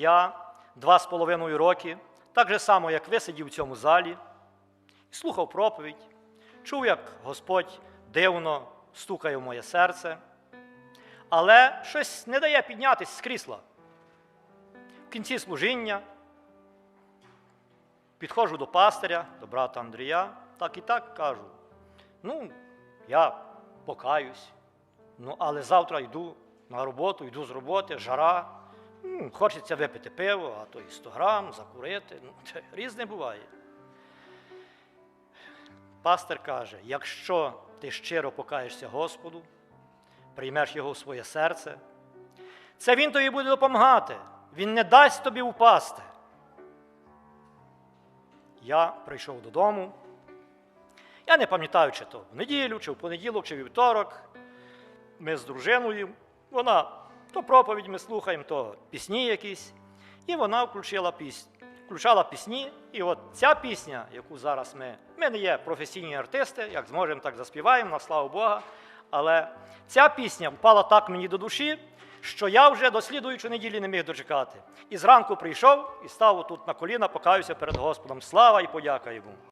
Я два з половиною роки, так же само, як ви сидів у цьому залі, слухав проповідь, чув, як Господь дивно стукає в моє серце, але щось не дає піднятися з крісла. В кінці служіння підходжу до пастиря, до брата Андрія, так і так кажу. Ну, я покаюсь, ну, але завтра йду на роботу, йду з роботи, жара. М, Хочеться випити пиво, а то і 100 грам, закурити. Ну, різне буває. Пастир каже: якщо ти щиро покаєшся Господу, приймеш його в своє серце, це Він тобі буде допомагати. Він не дасть тобі упасти. Я прийшов додому. Я не пам'ятаю, чи то в неділю, чи в понеділок, чи в вівторок. Ми з дружиною. Вона то проповідь ми слухаємо, то пісні якісь. І вона включила пісню. Включала пісні, і от ця пісня, яку зараз ми, ми не є професійні артисти, як зможемо, так заспіваємо, на славу Бога. Але ця пісня впала так мені до душі, що я вже до слідуючої неділі не міг дочекати. І зранку прийшов і став тут на коліна, покаюся перед Господом. Слава і подяка йому.